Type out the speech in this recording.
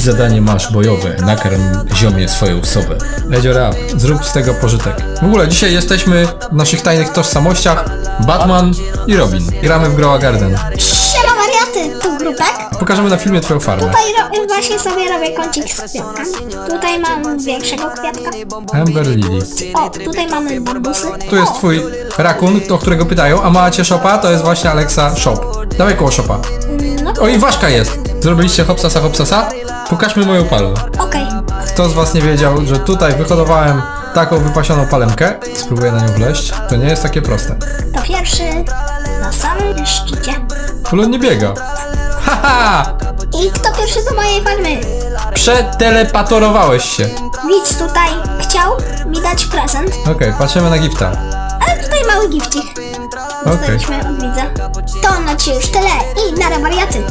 zadanie masz bojowe. Nakarm ziomie swoją osobę. Ledziora, zrób z tego pożytek. W ogóle dzisiaj jesteśmy w naszych tajnych tożsamościach Batman i Robin. Gramy w Groa Garden. Siema wariaty, tu grupek. Pokażemy na filmie twoją farmę. Tutaj ro- właśnie sobie robię kącik z kwiatkami. Tutaj mam większego kwiatka. Amber Lily. O, tutaj mamy bambusy. Tu jest twój rakun, o którego pytają, a macie shopa? To jest właśnie Alexa Shop. Dawaj koło shopa. No, O i ważka jest. Zrobiliście hopsasa hopsasa? Pokażmy moją palmę. okej. Kto z was nie wiedział, że tutaj wyhodowałem taką wypasioną palemkę? Spróbuję na nią wleźć. To nie jest takie proste. To pierwszy na samym szczycie. Kulon nie biega. Haha! I kto pierwszy do mojej farmy? Przetelepatorowałeś się. Widz tutaj chciał mi dać prezent, Okej, patrzymy na gifta. ale tutaj mały gifcik. Dostaliśmy od widza. To na dzisiaj już tyle i nara wariaty.